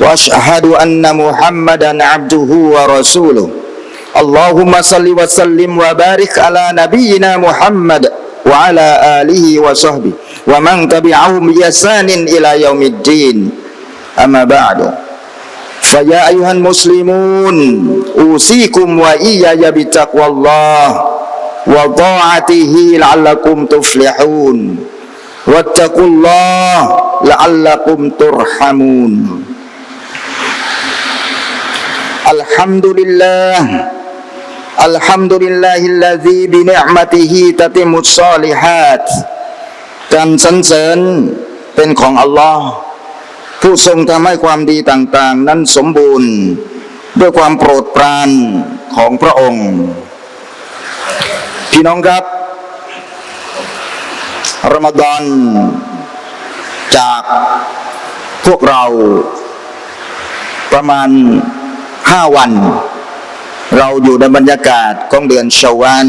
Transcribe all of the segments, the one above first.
وأشهد أن محمدا عبده ورسوله. اللهم صل وسلم وبارك على نبينا محمد وعلى آله وصحبه ومن تبعهم بإحسان إلى يوم الدين. أما بعد فيا أيها المسلمون أوصيكم وإياي بتقوى الله وطاعته لعلكم تفلحون. واتقوا الله لعلكم ترحمون. الحمد لله الحمد لله الذي بنعمته تتم الصالحات การสรรเสริญเป็นของอัลลอฮ์ผู้ทรงทำให้ความดีต่างๆ นั้นสมบูรณ์ ด้วยความโปรดปรานของพระองค์ พี่น้องครับรอมฎอนจากพวกเราประมาณ ห้าวัน เราอยู่ในบรรยากาศของเดือนชาวาน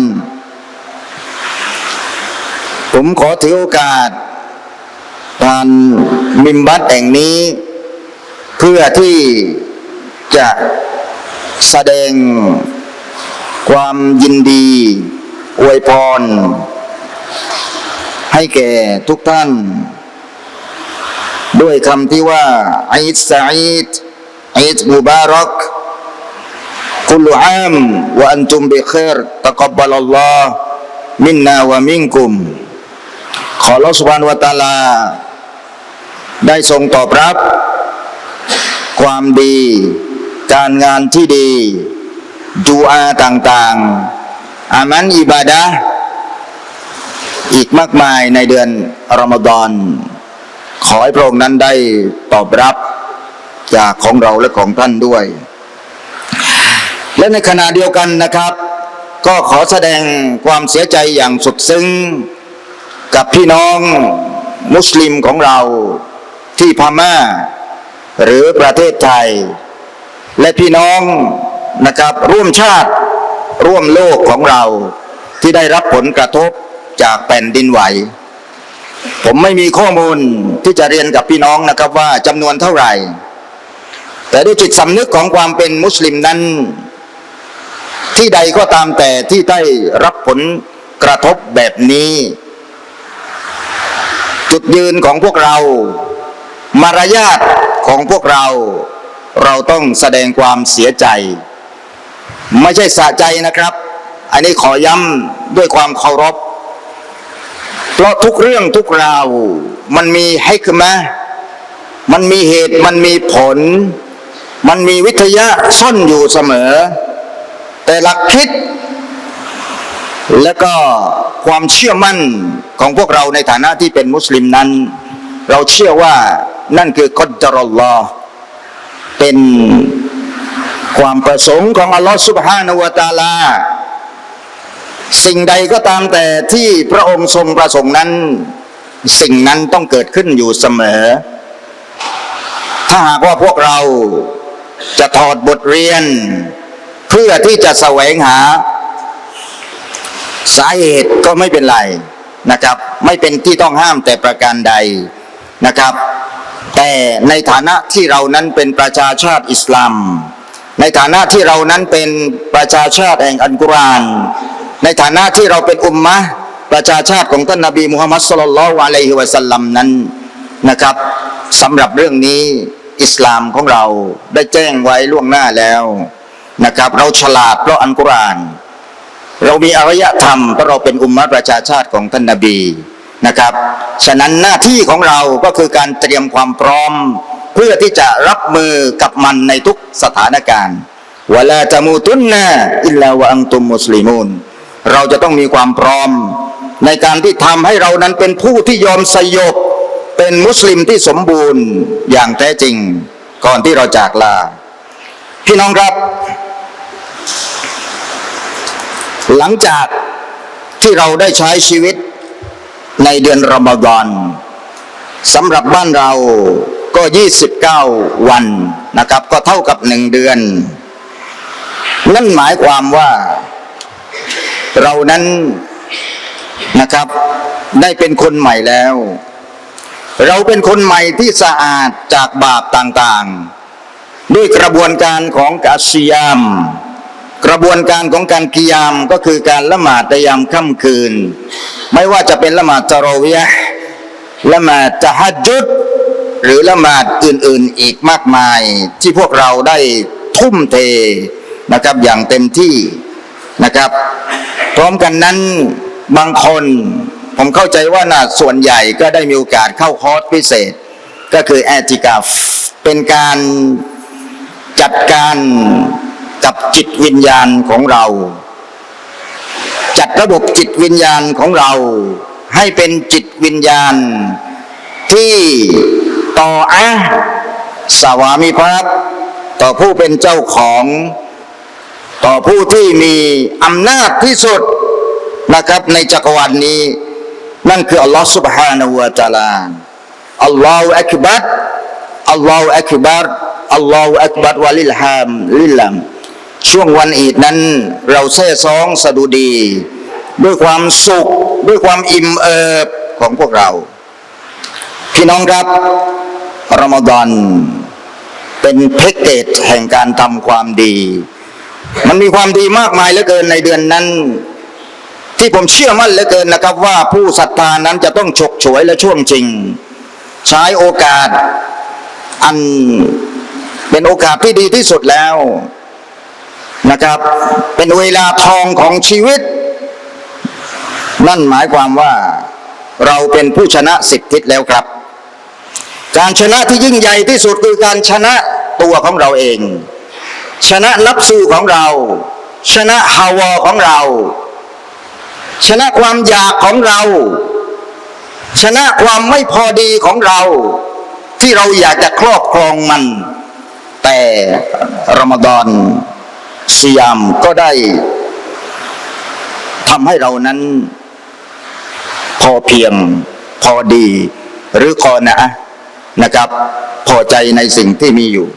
ผมขอถือโอกาส การมิมบัตแห่งนี้ เพื่อที่จะแสดงความยินดี อวยพร ให้แก่ทุกท่าน ด้วยคำที่ว่าอีดสอีดอีดมุบารัก คุลอามวะอันตุมบิครตะกับบัลลอฮ์มินนาวะมินกุมขอสุบานวตาลา ได้ทรงตอบรับ ความดี การงานที่ดีดูอาต่างๆ อามันอิบาดะอีกมากมายในเดือนรอมฎอน ขอให้พระองค์นั้นได้ตอบรับจากของเราและของท่านด้วย และในขณะเดียวกันนะครับ ก็ขอแสดงความเสียใจอย่างสุดซึ้ง กับพี่น้องมุสลิมของเราที่พม่า หรือประเทศไทย และพี่น้องนะครับร่วมชาติร่วมโลกของเราที่ได้รับผลกระทบจากแผ่นดินไหว ผมไม่มีข้อมูลที่จะเรียนกับพี่น้องนะครับว่าจำนวนเท่าไหร่ แต่ด้วยจิตสำนึกของความเป็นมุสลิมนั้น ที่ใดก็ตามแต่ที่ได้รับผลกระทบแบบนี้ จุดยืนของพวกเรา มารยาทของพวกเรา เราต้องแสดงความเสียใจ ไม่ใช่สะใจนะครับ อันนี้ขอย้ำด้วยความเคารพ เพราะทุกเรื่องทุกราว มันมีให้คือมามันมีเหตุมันมีผล มันมีวิทยะซ่อนอยู่เสมอ แต่หลักคิด และก็ความเชื่อมั่นของพวกเราในฐานะที่เป็นมุสลิมนั้น เราเชื่อว่านั่นคือกฎจรลลอเป็นความประสงค์ของอัลลอฮ์สุบฮานาวตาลา สิ่งใดก็ตามแต่ที่พระองค์ทรงประสงค์นั้น สิ่งนั้นต้องเกิดขึ้นอยู่เสมอ ถ้าหากว่าพวกเราจะถอดบทเรียน เพื่อที่จะแสวงหา สาเหตุก็ไม่เป็นไรนะครับ ไม่เป็นที่ต้องห้ามแต่ประการใดนะครับ แต่ในฐานะที่เรานั้นเป็นประชาชาติอิสลาม ในฐานะที่เรานั้นเป็นประชาชาติแห่งอัลกุรอานในฐานะที่เราเป็นอุมมะประชาชาติของท่านนบีมุฮัมมัดสุลลัลลอฮุอะลัยฮิวะสัลลัมนั้นนะครับสำหรับเรื่องนี้อิสลามของเราได้แจ้งไว้ล่วงหน้าแล้ว นะครับ เราฉลาดเพราะอัลกุรอานเรามีอารยธรรมเพราะเราเป็นอุมมะประชาชาติของท่านนบีนะครับ ฉะนั้นหน้าที่ของเราก็คือการเตรียมความพร้อม เพื่อที่จะรับมือกับมันในทุกสถานการณ์วลาตะมูตุนนะอิลลาวะอังตุมมุสลิมูนเราจะต้องมีความพร้อม ในการที่ทำให้เรานั้นเป็นผู้ที่ยอมสยบ เป็นมุสลิมที่สมบูรณ์อย่างแท้จริง ก่อนที่เราจากลา พี่น้องครับ หลังจากที่เราได้ใช้ชีวิตในเดือนรอมฎอนสำหรับบ้านเราก็ 29 วันนะครับ ก็เท่ากับหนึ่งเดือน นั่นหมายความว่า เรานั้นนะครับ ได้เป็นคนใหม่แล้ว เราเป็นคนใหม่ที่สะอาดจากบาปต่างๆ ด้วยกระบวนการของกาซิยาม กระบวนการของการกิยามก็คือการละหมาดในยามค่ำคืน ไม่ว่าจะเป็นละหมาดตะรวียห์ละหมาดตะฮัจจุด หรือละหมาดอื่นๆอีกมากมาย ที่พวกเราได้ทุ่มเทนะครับอย่างเต็มที่นะครับ พร้อมกันนั้นบางคนผมเข้าใจว่าน่าส่วนใหญ่ก็ได้มีโอกาสเข้าคอร์สพิเศษ ก็คือแอติกาฟเป็นการจัดการ กับจิตวิญญาณของเรา จัดระบบจิตวิญญาณของเรา ให้เป็นจิตวิญญาณ ที่ต่ออะห์สวามิภักดิ์ต่อผู้เป็นเจ้าของ ต่อผู้ที่มีอำนาจที่สุดนะครับในจักรวาลนี้ นั่นคืออัลลอฮฺ سبحانه และ تعالى อัลลอฮฺอักบัรอัลลอฮฺอักบัรอัลลอฮฺอักบัรวะลิลฮามลิลลัม ช่วงวันอีดนั้นเราแซ่ซองสะดุดี ด้วยความสุข ด้วยความอิ่มเอิบของพวกเรา พี่น้องครับรอมฎอนเป็นแพ็กเกจแห่งการทำความดี มันมีความดีมากมายเหลือเกินในเดือนนั้น ที่ผมเชื่อมั่นเหลือเกินนะครับ ว่าผู้ศรัทธานั้นจะต้องฉกฉวยและช่วงจริง ใช้โอกาสอันเป็นโอกาสที่ดีที่สุดแล้ว นะครับ เป็นเวลาทองของชีวิต นั่นหมายความว่าเราเป็นผู้ชนะสิบทิศแล้วครับ การชนะที่ยิ่งใหญ่ที่สุดคือการชนะตัวของเราเอง ชนะนับสูของเรา ชนะฮาวาของเรา ชนะความอยากของเรา ชนะความไม่พอดีของเรา ที่เราอยากจะครอบครองมัน แต่รอมฎอน สยามก็ได้ทำให้เรานั้น พอเพียงพอดี หรือคอนะนะครับ พอใจในสิ่งที่มีอยู่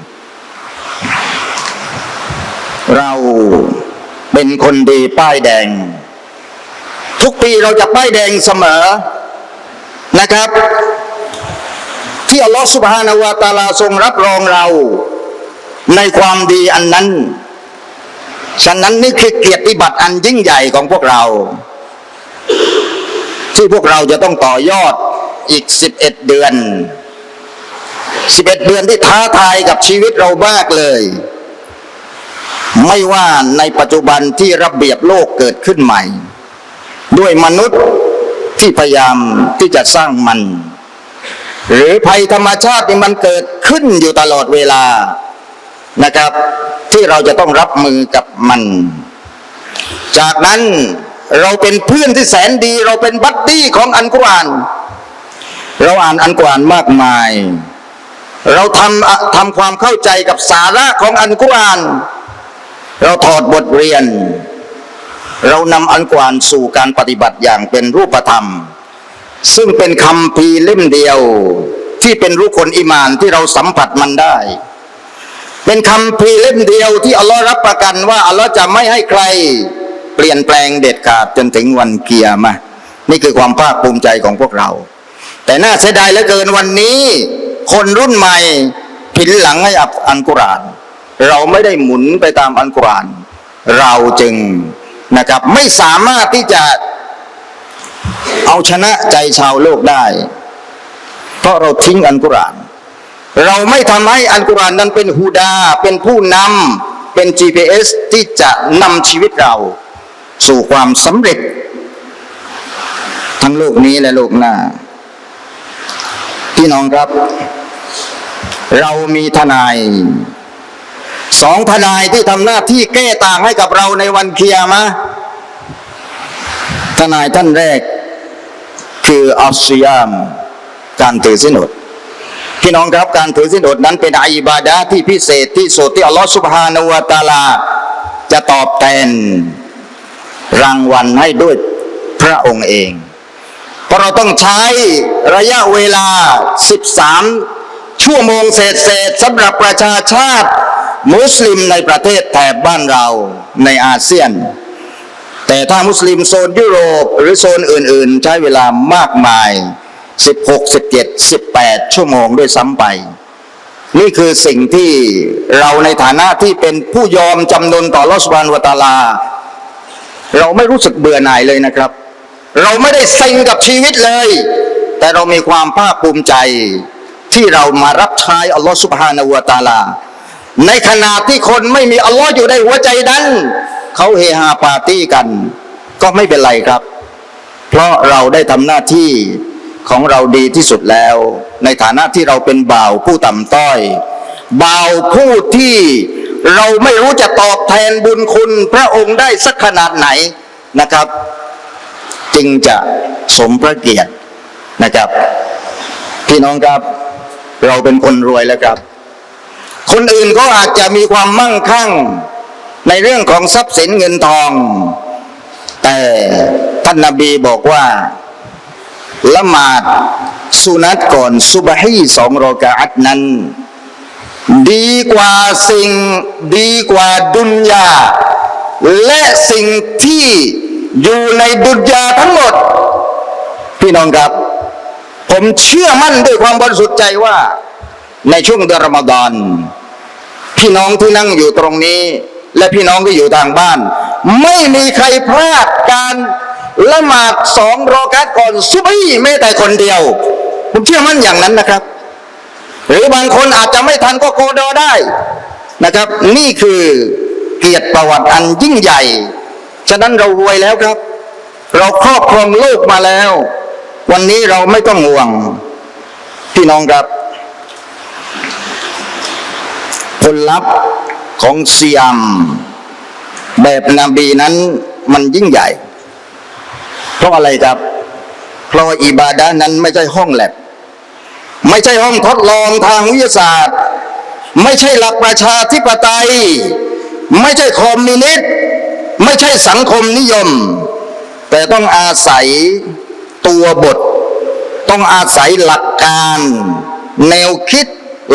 เราเป็นคนดีป้ายแดง ทุกปีเราจะป้ายแดงเสมอนะครับ ที่อัลลอฮฺสุบฮานาวะตาลาทรงรับรองเรา ในความดีอันนั้น ฉะนั้นนี่คือเกียรติบัตรอันยิ่งใหญ่ของพวกเรา ที่พวกเราจะต้องต่อยอดอีก 11 เดือน 11 เดือนที่ท้าทายกับชีวิตเรามากเลย ไม่ว่าในปัจจุบันที่ระเบียบโลกเกิดขึ้นใหม่ ด้วยมนุษย์ที่พยายามที่จะสร้างมัน หรือภัยธรรมชาติที่มันเกิดขึ้นอยู่ตลอดเวลา นะครับ ที่เราจะต้องรับมือกับมัน จากนั้นเราเป็นเพื่อนที่แสนดี เราเป็นบัดดี้ของอันกุราน เราอ่านอันกุรานมากมาย เราทำทำความเข้าใจกับสาระของอันกุราน เราถอดบทเรียน เรานำอันกุรานสู่การปฏิบัติอย่างเป็นรูปธรรม ซึ่งเป็นคำพีเล่มเดียวที่เป็นรูปคนอิมานที่เราสัมผัสมันได้ เป็นคำพีเล่มเดียวที่อัลลอฮ์รับประกันว่าอัลลอฮ์จะไม่ให้ใคร เปลี่ยนแปลงเด็ดขาดจนถึงวันเกียร์มา นี่คือความภาคภูมิใจของพวกเรา แต่น่าเสียดายเหลือเกินวันนี้ คนรุ่นใหม่ผินหลังให้อับอันกุรอาน เราไม่ได้หมุนไปตามอันกุรอาน เราจึงนะครับไม่สามารถที่จะเอาชนะใจชาวโลกได้ เพราะเราทิ้งอันกุรอาน เราไม่ทำให้อันกุรอานนั้นเป็นฮูดา เป็นผู้นำเป็น GPS ที่จะนำชีวิตเรา สู่ความสำเร็จ ทั้งโลกนี้และโลกหน้าพี่น้องครับ เรามีทนายสองทนายที่ทำหน้าที่แก้ต่างให้กับเราในวันเคียมะทนายท่านแรก คืออัสซิยาม การถือสินอด พี่น้องครับการถือศีลอดนั้นเป็นอิบาดะที่พิเศษที่สุดที่อัลลอฮฺสุบฮานาวะตาลา จะตอบแทนรางวัลให้ด้วยพระองค์เอง เพราะเราต้องใช้ระยะเวลา 13 ชั่วโมงเศษเศษสำหรับประชาชาติ มุสลิมในประเทศแถบบ้านเราในอาเซียน แต่ถ้ามุสลิมโซนยุโรปหรือโซนอื่น ๆ ใช้เวลามากมาย 16 17 18 ชั่วโมงด้วยซ้ำไป นี่คือสิ่งที่เราในฐานะที่เป็นผู้ยอมจำนนต่อลอสบานวตาลา เราไม่รู้สึกเบื่อหน่ายเลยนะครับ เราไม่ได้เซ็งกับชีวิตเลย แต่เรามีความภาคภูมิใจที่เรามารับใช้อัลลอฮฺสุบฮานาวตาลา ในขณะที่คนไม่มีอัลลอฮ์อยู่ในหัวใจนั้น เขาเฮฮาปาร์ตี้กัน ก็ไม่เป็นไรครับ เพราะเราได้ทำหน้าที่ ของเราดีที่สุดแล้ว ในฐานะที่เราเป็นบ่าวผู้ต่ำต้อย บ่าวผู้ที่เราไม่รู้จะตอบแทนบุญคุณพระองค์ได้สักขนาดไหนนะครับ จึงจะสมพระเกียรตินะครับ พี่น้องครับเราเป็นคนรวยแล้วครับ คนอื่นก็อาจจะมีความมั่งคั่งในเรื่องของทรัพย์สินเงินทอง แต่ท่านนาบีบอกว่า ละหมาดสุนัตก่อนซุบฮีสองรอกาอัตนั้น ดีกว่าสิ่งดีกว่าดุนยา และสิ่งที่อยู่ในดุนยาทั้งหมด พี่น้องครับ ผมเชื่อมั่นด้วยความบริสุทธิ์ใจว่า ในช่วงเดือนรอมฎอนพี่น้องที่นั่งอยู่ตรงนี้ และพี่น้องที่อยู่ทางบ้าน ไม่มีใครพลาดการ ละหมาดสองรอกัตก่อนซุบฮีแม้แต่คนเดียว ผมเชื่อมั่นอย่างนั้นนะครับ หรือบางคนอาจจะไม่ทันก็โกโดได้นะครับ นี่คือเกียรติประวัติอันยิ่งใหญ่ ฉะนั้นเรารวยแล้วครับ เราครอบครองโลกมาแล้ว วันนี้เราไม่ต้องห่วงพี่น้องครับ ผลลัพธ์ของเซียม แบบนบีนั้นมันยิ่งใหญ่ เพราะอะไรครับ เพราะอิบาดะห์นั้นไม่ใช่ห้องแลบ ไม่ใช่ห้องทดลองทางวิทยาศาสตร์ ไม่ใช่หลักประชาธิปไตย ไม่ใช่คอมมิวนิสต์ไม่ใช่สังคมนิยม แต่ต้องอาศัยตัวบท ต้องอาศัยหลักการ แนวคิด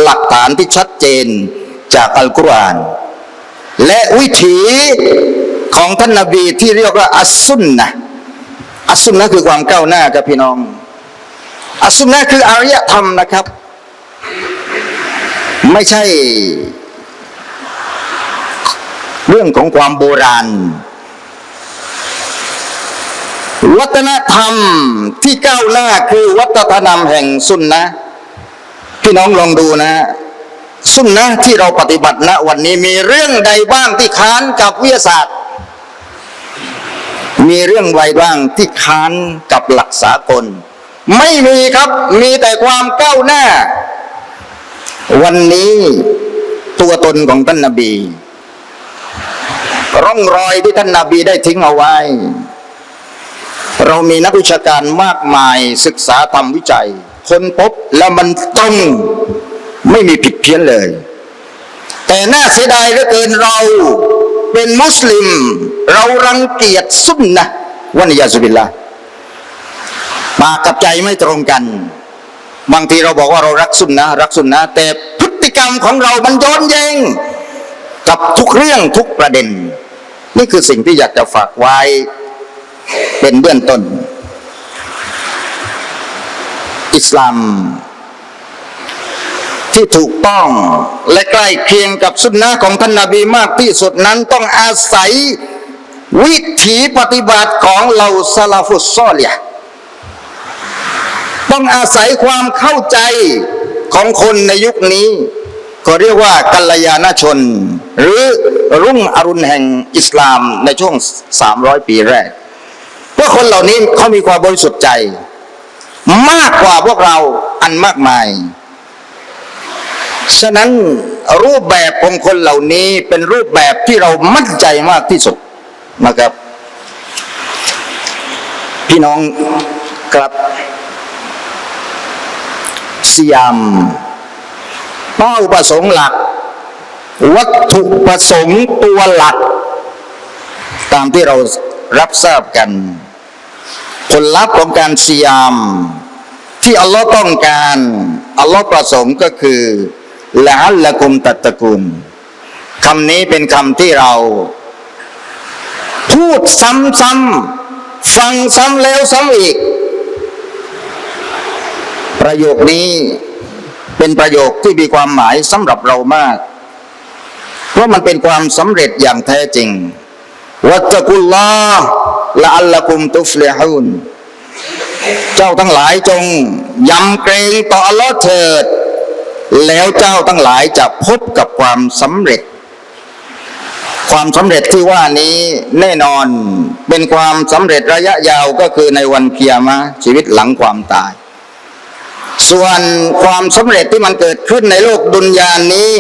หลักฐานที่ชัดเจนจากอัลกุรอานและวิถีของท่านนาบีที่เรียกว่าอัสซุนนะ อัสซุนนะคือความก้าวหน้าครับพี่น้อง อัสซุนนะคืออารยธรรมนะครับ ไม่ใช่ เรื่องของความโบราณ วัฒนธรรมที่ก้าวหน้าคือวัฒนธรรมแห่งสุนนะพี่น้องลองดูนะสุนนะที่เราปฏิบัติณวันนี้มีเรื่องใดบ้างที่ค้านกับวิทยาศาสตร์ มีเรื่องใดบ้างที่ค้านกับหลักสากล ไม่มีครับมีแต่ความก้าวหน้า วันนี้ตัวตนของท่านนาบี ร่องรอยที่ท่านนาบีได้ทิ้งเอาไว้ เรามีนักวิชาการมากมายศึกษาทำวิจัยค้นพบแล้วมันตรงไม่มีผิดเพี้ยนเลย แต่น่าเสียดายเหลือเกินเรา เป็นมุสลิม เรารังเกียจสุนนะวะนิยาสุบิลละปากกับใจไม่ตรงกัน บางทีเราบอกว่าเรารักสุนนะรักสุนนะแต่พฤติกรรมของเรามันย้อนแย้งกับทุกเรื่องทุกประเด็น นี่คือสิ่งที่อยากจะฝากไว้เป็นเบื้องต้น อิสลาม ที่ถูกต้อง และใกล้เคียงกับสุนนะของท่านนาบีมากที่สุดนั้นต้องอาศัยวิถีปฏิบัติของเหล่าซาลาฟุสซอลยต้องอาศัยความเข้าใจของคนในยุคนี้ ก็เรียกว่ากัลยาณชน หรือรุ่งอรุณแห่งอิสลามในช่วง 300 ปีแรกพวกคนเหล่านี้เขามีความบริสุทธิ์ใจ มากกว่าพวกเราอันมากมาย ฉะนั้นรูปแบบของคนเหล่านี้เป็นรูปแบบที่เรามั่นใจมากที่สุดนะครับ พี่น้องครับสยามเป้าประสงค์หลัก วัตถุประสงค์ตัวหลัก ตามที่เรารับทราบกัน ผลลัพธ์ของการสยาม ที่อัลลอฮ์ต้องการ อัลลอฮ์ประสงค์ก็คือ ละอัลละกุมตัตตะกุมคำนี้เป็นคำที่เรา พูดซ้ำๆฟังซ้ำแล้วซ้ำอีก ประโยคนี้เป็นประโยคที่มีความหมายสำหรับเรามาก เพราะมันเป็นความสำเร็จอย่างแท้จริงวัตกุลลอละอัลละกุมตุฟเลฮูนเจ้าทั้งหลายจงยำเกรงต่ออัลลอฮ์เถิด แล้วเจ้าทั้งหลายจะพบกับความสำเร็จ ความสำเร็จที่ว่านี้แน่นอนเป็นความสำเร็จระยะยาวก็คือในวันเกียรมะชีวิตหลังความตาย ส่วนความสำเร็จที่มันเกิดขึ้นในโลกดุนยานี้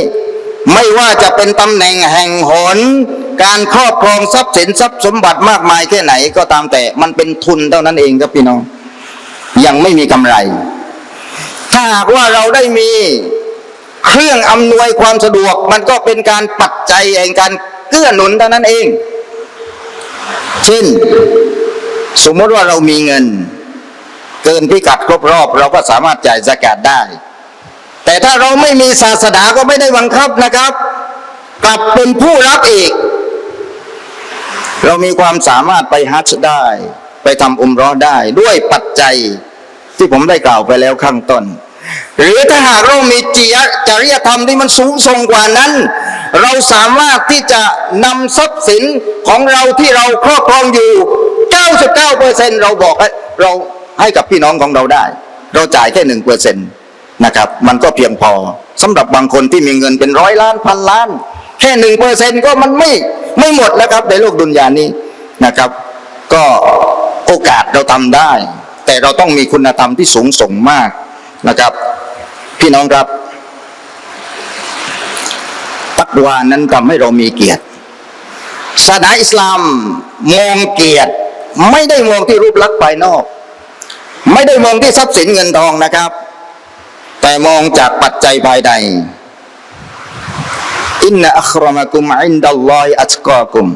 ไม่ว่าจะเป็นตำแหน่งแห่งหนการครอบครองทรัพย์สินทรัพย์สมบัติมากมายแค่ไหนก็ตามแต่มันเป็นทุนเท่านั้นเองครับพี่น้อง ยังไม่มีกำไร ถ้าหากว่าเราได้มี เครื่องอำนวยความสะดวกมันก็เป็นการปัจจัยแห่งการเกื้อหนุนเท่านั้นเอง เช่น สมมติว่าเรามีเงิน เกินพิกัดครบรอบ เราก็สามารถจ่ายสกาดได้ แต่ถ้าเราไม่มีศาสนาก็ไม่ได้บังคับนะครับ กลับเป็นผู้รับอีกเรามีความสามารถไปฮัจญ์ได้ ไปทำอุมเรอได้ด้วยปัจจัยที่ผมได้กล่าวไปแล้วข้างต้น หรือถ้าหากเรามีจียจริยธรรมที่มันสูงส่งกว่านั้น เราสามารถที่จะนำทรัพย์สินของเราที่เราครอบครองอยู่ 99เปอร์เซ็นเราบอกให้เราให้กับพี่น้องของเราได้ เราจ่ายแค่หนึ่งเปอร์เซ็นนะครับ มันก็เพียงพอสำหรับบางคนที่มีเงินเป็นร้อยล้านพันล้าน แค่หนึ่งเปอร์เซ็นก็มันไม่ไม่หมดแล้วครับในโลกดุนยานี้นะครับ ก็โอกาสเราทำได้ แต่เราต้องมีคุณธรรมที่สูงส่งมาก นะครับ พี่น้องครับตักวานั้นทำให้เรามีเกียรติศาสนาอิสลามมองเกียรติ ไม่ได้มองที่รูปลักษณ์ภายนอก ไม่ได้มองที่ทรัพย์สินเงินทองนะครับ แต่มองจากปัจจัยภายในอินนะอัครมะกุมอินดัลลอฮิอัตกากุม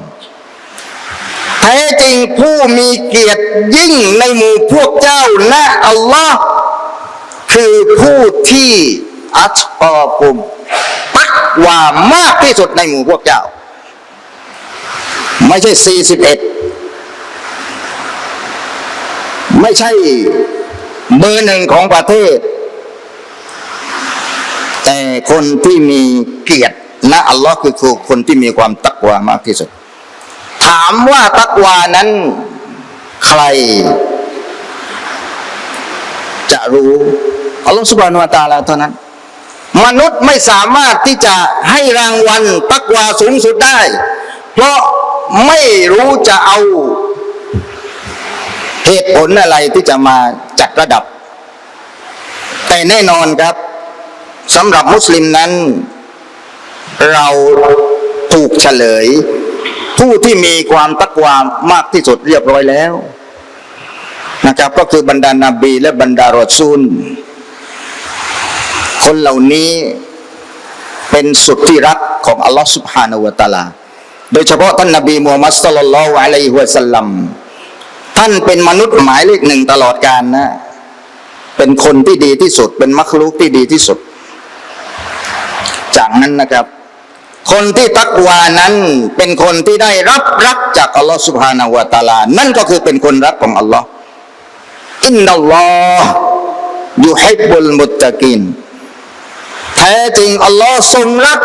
แท้จริงผู้มีเกียรติยิ่งในหมู่พวกเจ้านะอัลลอฮ์ คือผู้ที่อัตกากุมตักวามากที่สุดในหมู่พวกเจ้า ไม่ใช่สี่สิบเอ็ดไม่ใช่เบอร์หนึ่งของประเทศ แต่คนที่มีเกียรตินะอัลลอฮ์คือคนที่มีความตักวามากที่สุด ถามว่าตักวานั้นใครจะรู้ อัลลอฮฺสุบานุวะตะอาลาเท่านั้น มนุษย์ไม่สามารถที่จะให้รางวัลตักวาสูงสุดได้ เพราะไม่รู้จะเอาเหตุผลอะไรที่จะมาจัดระดับ แต่แน่นอนครับสำหรับมุสลิมนั้น เราถูกเฉลย ผู้ที่มีความตักวามากที่สุดเรียบร้อยแล้วนะครับก็คือบรรดานาบีและบรรดารอซูล คนเหล่านี้เป็นสุดที่รักของอัลลอฮฺสุบฮานาวะตะอาลา โดยเฉพาะท่านนบีมูฮัมมัดสุลลัลลอฮุอะลัยฮิวะสัลลัมท่านเป็นมนุษย์หมายเลขหนึ่งตลอดกาลนะ เป็นคนที่ดีที่สุด เป็นมัคลุกที่ดีที่สุด จากนั้นนะครับ คนที่ตักวานั้นเป็นคนที่ได้รับรักจากอัลลอฮฺสุบฮานาวะตะอาลา นั่นก็คือเป็นคนรักของอัลลอฮ์อินนัลลอฮ์ยุฮิบุลมุตตะกิน ท้จริงอัลลอฮ์ทรงรัก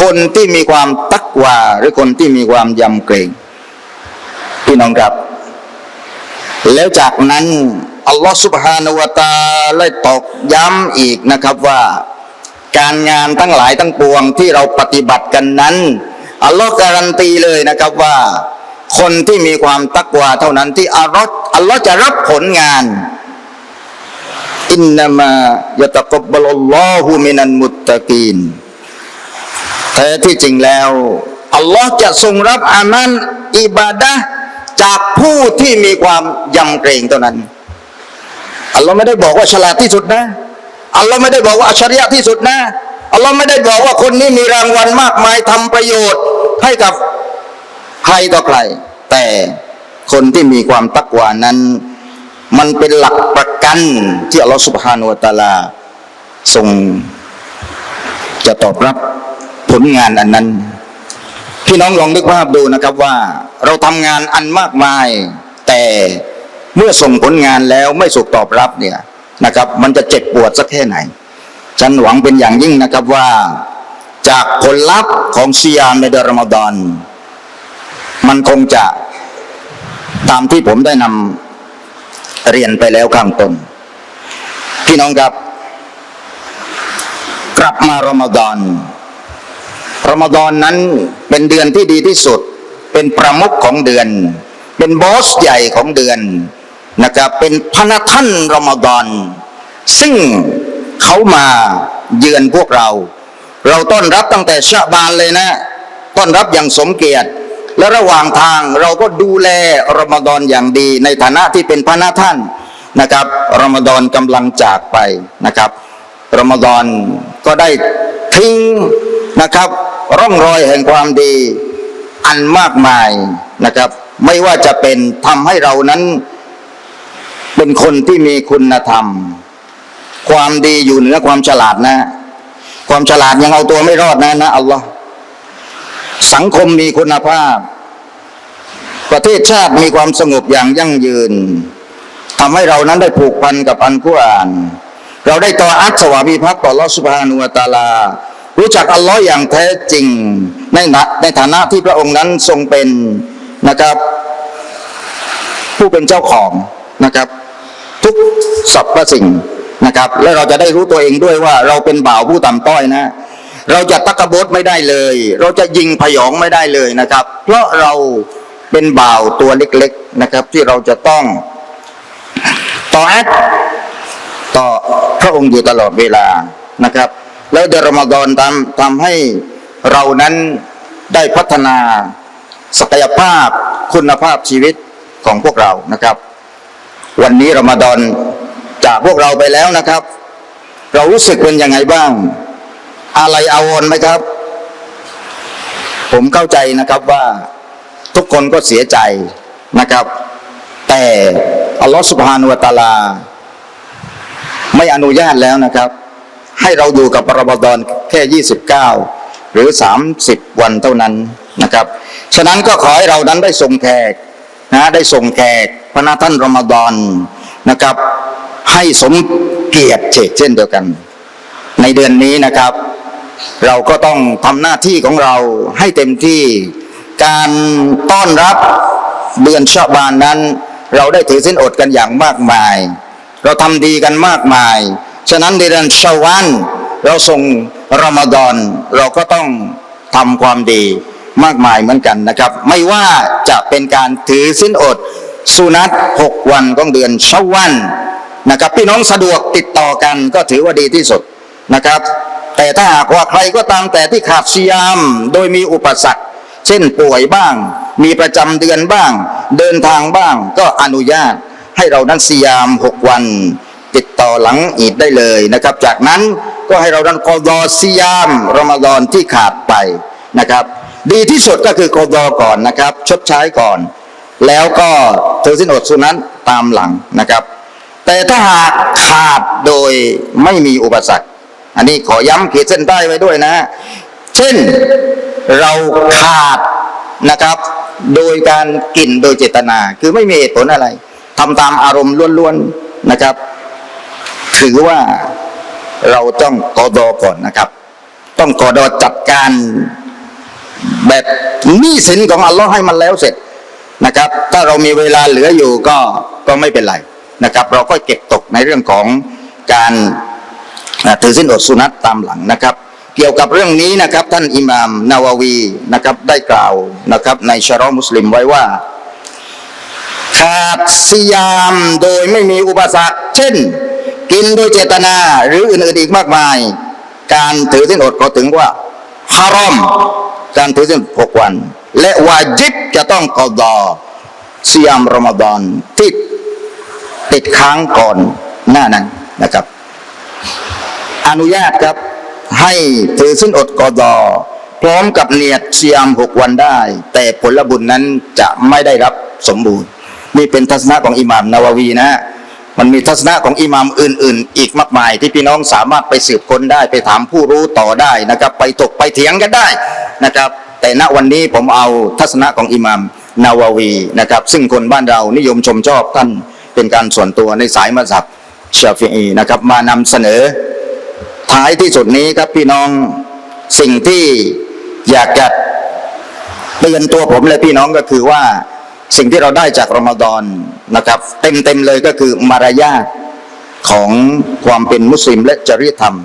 คนที่มีความตักวาหรือคนที่มีความยำเกรงพี่น้องครับ แล้วจากนั้นอัลลอฮ์สุบฮานาวตาได้ตอกย้ำอีกนะครับว่า การงานทั้งหลายทั้งปวงที่เราปฏิบัติกันนั้นอัลลอฮ์การันตีเลยนะครับว่า คนที่มีความตักวาเท่านั้นที่อัลลอฮ์อัลลอฮ์จะรับผลงาน อินนามายะตะกบบลลอฮุมินันมุตตะกีนแท้ที่จริงแล้ว อัลลอฮ์จะทรงรับอามันอิบาดะจากผู้ที่มีความยำเกรงเท่านั้น อัลลอฮ์ไม่ได้บอกว่าฉลาดที่สุดนะ อัลลอฮ์ไม่ได้บอกว่าอัจฉริยะที่สุดนะ อัลลอฮ์ไม่ได้บอกว่าคนนี้มีรางวัลมากมายทำประโยชน์ให้กับใครต่อใคร แต่คนที่มีความตักวานั้น มันเป็นหลักประกันที่อัลลอฮ์สุบฮานุวะตาลาทรงจะตอบรับผลงานอันนั้น พี่น้องลองนึกภาพดูนะครับว่า เราทำงานอันมากมาย แต่เมื่อส่งผลงานแล้วไม่สุกตอบรับเนี่ยนะครับ มันจะเจ็บปวดสักแค่ไหน ฉันหวังเป็นอย่างยิ่งนะครับว่า จากผลลัพธ์ของซียามในเดือนรอมฎอนมันคงจะตามที่ผมได้นำ เรียนไปแล้วข้างต้นพี่น้องครับ กลับมารอมฎอนรอมฎอนนั้นเป็นเดือนที่ดีที่สุด เป็นประมุขของเดือน เป็นบอสใหญ่ของเดือนนะครับเป็นพระท่านรอมฎอนซึ่งเขามาเยือนพวกเรา เราต้อนรับตั้งแต่ชะบานเลยนะ ต้อนรับอย่างสมเกียรติ และระหว่างทางเราก็ดูแลรอมฎอนอย่างดี ในฐานะที่เป็นพระท่านนะครับรอมฎอนกำลังจากไปนะครับรอมฎอนก็ได้ทิ้งนะครับ ร่องรอยแห่งความดีอันมากมายนะครับ ไม่ว่าจะเป็นทำให้เรานั้น เป็นคนที่มีคุณธรรม ความดีอยู่เหนือความฉลาดนะ ความฉลาดยังเอาตัวไม่รอดนะนะอัลลอฮ์ สังคมมีคุณภาพ ประเทศชาติมีความสงบอย่างยั่งยืนทำให้เรานั้นได้ผูกพันกับอันกุรอาน เราได้ต่ออัตสวามีพักต่อลอสุภานุวตาลา รู้จักอัลลอฮ์อย่างแท้จริงในในฐานะที่พระองค์นั้นทรงเป็นนะครับ ผู้เป็นเจ้าของนะครับ ทุกสรรพสิ่งนะครับ และเราจะได้รู้ตัวเองด้วยว่าเราเป็นบ่าวผู้ต่ำต้อยนะ เราจะตักกบดไม่ได้เลย เราจะยิงพยองไม่ได้เลยนะครับ เพราะเราเป็นบ่าวตัวเล็กๆนะครับ ที่เราจะต้องต่อแอดต่อพระองค์อยู่ตลอดเวลานะครับ แล้วเดือนรอมฎอนทำทำให้เรานั้นได้พัฒนาศักยภาพคุณภาพชีวิตของพวกเรานะครับ วันนี้รอมฎอนจากพวกเราไปแล้วนะครับ เรารู้สึกเป็นยังไงบ้าง อะไรอาวรไหมครับ ผมเข้าใจนะครับว่าทุกคนก็เสียใจนะครับ แต่อัลลอฮฺสุบฮานุวะตาลา ไม่อนุญาตแล้วนะครับ ให้เราอยู่กับรอมฎอนแค่ 29 หรือ 30 วันเท่านั้นนะครับ ฉะนั้นก็ขอให้เรานั้นได้ส่งแขกนะได้ส่งแขกพระนาท่านรอมฎอนนะครับ ให้สมเกียรติเช่นเดียวกัน ในเดือนนี้นะครับ เราก็ต้องทำหน้าที่ของเราให้เต็มที่ การต้อนรับเดือนชาบานนั้น เราได้ถือสินอดกันอย่างมากมาย เราทำดีกันมากมาย ฉะนั้นเดือนชาวันเราส่งรอมฎอนเราก็ต้องทำความดีมากมายเหมือนกันนะครับ ไม่ว่าจะเป็นการถือสินอดสุนัตหกวันของเดือนชาวันนะครับ พี่น้องสะดวกติดต่อกันก็ถือว่าดีที่สุดนะครับ แต่ถ้าหากว่าใครก็ตามแต่ที่ขาดซียาม โดยมีอุปสรรค เช่นป่วยบ้าง มีประจำเดือนบ้าง เดินทางบ้าง ก็อนุญาตให้เรานั้นซียามหกวัน ติดต่อหลังอีดได้เลยนะครับ จากนั้นก็ให้เรานั้นกอดอซียามรอมฎอนที่ขาดไปนะครับ ดีที่สุดก็คือกอดอก่อนนะครับ ชดใช้ก่อน แล้วก็ถือสินอดสุนัตตามหลังนะครับ แต่ถ้าหากขาดโดยไม่มีอุปสรรค อันนี้ขอย้ำขีดเส้นใต้ไว้ด้วยนะ เช่นเราขาดนะครับ โดยการกินโดยเจตนา คือไม่มีเหตุผลอะไรทำตามอารมณ์ล้วนๆนะครับถือว่าเราต้องกอดอก่อนนะครับ ต้องกอดอจัดการแบบนี้สินของอัลลอฮ์ให้มันแล้วเสร็จนะครับ ถ้าเรามีเวลาเหลืออยู่ก็ก็ไม่เป็นไรนะครับ เราก็เก็บตกในเรื่องของการ ถือสินอดสุนัตตามหลังนะครับ เกี่ยวกับเรื่องนี้นะครับท่านอิหม่ามนาววีนะครับได้กล่าวนะครับในชะรอมุสลิมไว้ว่าขาดสิยามโดยไม่มีอุปสรรค เช่น กินโดยเจตนาหรืออื่นๆอีกมากมาย การถือสินอดก็ถึงว่าฮารอม การถือสินหกวัน และวาจิบจะต้องกอดอสิยามรอมฎอนที่ติดค้างก่อนหน้านั้นนะครับ อนุญาตครับ ให้ถือสิ้นอดกอดอพร้อมกับเนียดเซียมหกวันได้ แต่ผลบุญนั้นจะไม่ได้รับสมบูรณ์ นี่เป็นทัศนะของอิหม่ามนาววีนะฮะมันมีทัศนะของอิหม่ามอื่น ๆ อีกมากมาย ที่พี่น้องสามารถไปสืบค้นได้ไปถามผู้รู้ต่อได้นะครับ ไปถกไปเถียงกันได้นะครับ แต่ณวันนี้ผมเอาทัศนะของอิหม่ามนาววีนะครับ ซึ่งคนบ้านเรานิยมชมชอบท่านเป็นการส่วนตัวในสายมัสยิดชาฟีนะครับ มานำเสนอ ท้ายที่สุดนี้ครับพี่น้องสิ่งที่อยากจะเตือนตัวผมและพี่น้องก็คือว่าสิ่งที่เราได้จากรอมฎอนนะครับเต็มเต็มๆเลยก็คือมารยาทของความเป็นมุสลิมและจริยธรรม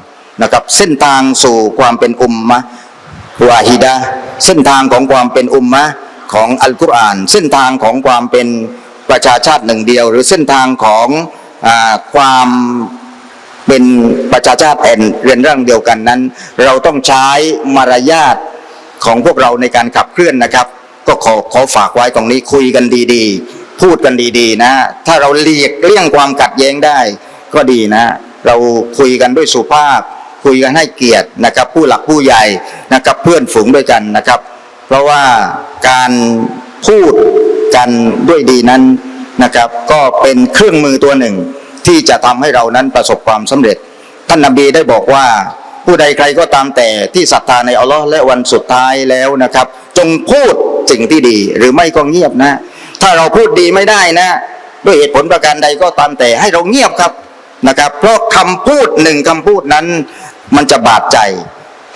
นะครับ เส้นทางสู่ความเป็นอุมมะวาฮิดะเส้นทางของความเป็นอุมมะของอัลกุรอาน เส้นทางของความเป็นประชาชาติหนึ่งเดียว หรือเส้นทางของอความ เป็นประชาชาติแผ่นเรียนเรื่องเดียวกันนั้น เราต้องใช้มารยาทของพวกเราในการขับเคลื่อนนะครับ ก็ขอขอฝากไว้ตรงนี้คุยกันดีๆ พูดกันดีๆนะ ถ้าเราเลียกเลี่ยงความขัดแย้งได้ ก็ดีนะ เราคุยกันด้วยสุภาพ คุยกันให้เกียรตินะครับ ผู้หลักผู้ใหญ่นะครับเพื่อนฝูงด้วยกันนะครับ เพราะว่าการพูดกันด้วยดีนั้นนะครับ ก็เป็นเครื่องมือตัวหนึ่ง ที่จะทำให้เรานั้นประสบความสำเร็จ ท่านนบีได้บอกว่า ผู้ใดใครก็ตามแต่ที่ศรัทธาในอัลลอฮ์และวันสุดท้ายแล้วนะครับ จงพูดสิ่งที่ดีหรือไม่ก็เงียบนะ ถ้าเราพูดดีไม่ได้นะ ด้วยเหตุผลประการใดก็ตามแต่ให้เราเงียบครับนะครับ เพราะคำพูดหนึ่งคำพูดนั้น มันจะบาดใจ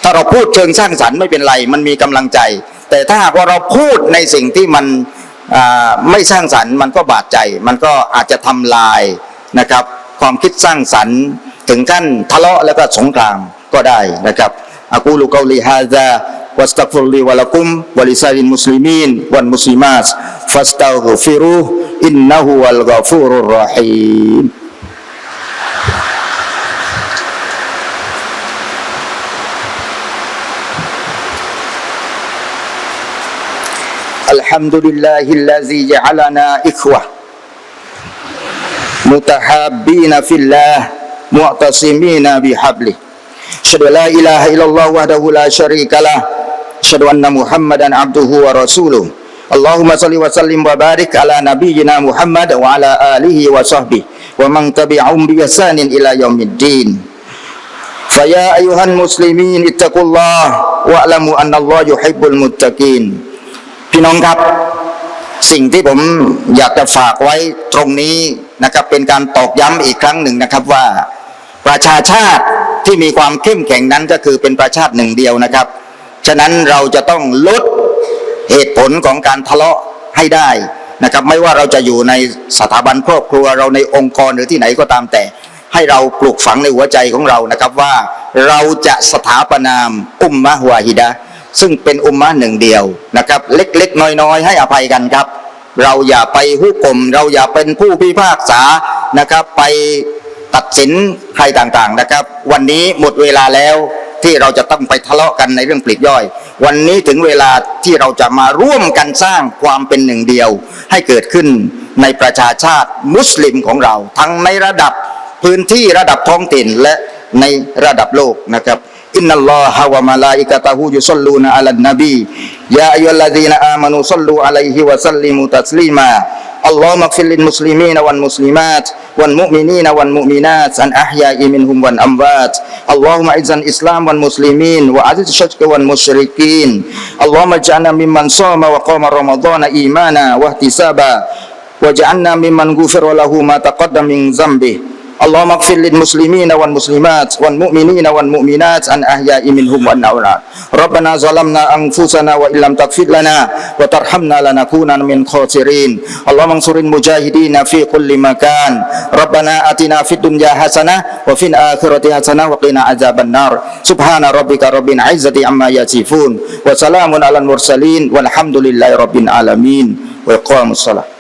ถ้าเราพูดเชิงสร้างสรรค์ไม่เป็นไรมันมีกำลังใจ แต่ถ้าหากว่าเราพูดในสิ่งที่มันไม่สร้างสรรค์มันก็บาดใจ มันก็อาจจะทำลาย นะครับ ความคิดสร้างสรรค์ ถึงขั้นทะเลาะแล้วก็สงครามก็ได้นะครับอักูลุกอลีฮาซาวัสตักฟุลีวะลักุมวะลิซาลินมุสลิมีนวันมุสลิมาสฟัสตัฆฟิรุอินนะฮุวัลกัฟูรุรรหีมอัลฮัมดุลิลลาฮิลลาซีจัล ل นาอิควะ mutahabbina fillah mu'tasimina bihablih. Syadu la ilaha illallah wahdahu la syarikalah. Syadu anna muhammadan abduhu wa rasuluh. Allahumma salli wa sallim wa barik ala nabiyyina Muhammad wa ala alihi wa sahbihi wa man tabi'ahum bi ihsanin ila yaumiddin. Faya ayuhan muslimin ittaqullah wa alamu anna Allah yuhibbul muttaqin. พี่น้องครับ สิ่งที่ผมอยากจะฝากไว้ตรงนี้ นะครับเป็นการตอกย้ำอีกครั้งหนึ่งนะครับว่า ประชาชาติที่มีความเข้มแข็งนั้นก็คือเป็นประชาติหนึ่งเดียวนะครับ ฉะนั้นเราจะต้องลดเหตุผลของการทะเลาะให้ได้นะครับไม่ว่าเราจะอยู่ในสถาบันครอบครัวเราในองค์กรหรือที่ไหนก็ตามแต่ ให้เราปลูกฝังในหัวใจของเรานะครับว่าเราจะสถาปนามอุมมะฮวาฮิดะซึ่งเป็นอุมมะหนึ่งเดียวนะครับ เล็กๆ น้อยๆ ให้อภัยกันครับ เราอย่าไปหุกกลมเราอย่าเป็นผู้พิพากษานะครับ ไปตัดสินใครต่างๆนะครับ วันนี้หมดเวลาแล้วที่เราจะต้องไปทะเลาะกันในเรื่องปลีกย่อย วันนี้ถึงเวลาที่เราจะมาร่วมกันสร้างความเป็นหนึ่งเดียว ให้เกิดขึ้นในประชาชาติมุสลิมของเรา ทั้งในระดับพื้นที่ระดับท้องถิ่นและในระดับโลกนะครับ إن الله وملائكته يصلون على النبي. يا أيها الذين آمنوا صلوا عليه وسلموا تسليما. اللهم اغفر للمسلمين والمسلمات والمؤمنين والمؤمنات عن أحياء منهم والأموات. اللهم اعز الإسلام والمسلمين وأعز الشرك والمشركين. اللهم اجعلنا ممن صام وقام رمضان إيمانا واحتسابا. واجعلنا ممن غفر له ما تقدم من ذنبه. اللهم اغفر للمسلمين والمسلمات والمؤمنين والمؤمنات عن أحياء منهم والأموات ربنا ظلمنا أنفسنا وإن لم تغفر لنا وترحمنا لنكونن من الخاسرين اللهم انصر المجاهدين في كل مكان ربنا آتنا في الدنيا حسنة وفي الآخرة حسنة وقنا عذاب النار سبحان ربك رب العزة عما يصفون وسلام على المرسلين والحمد لله رب العالمين وإقام الصلاة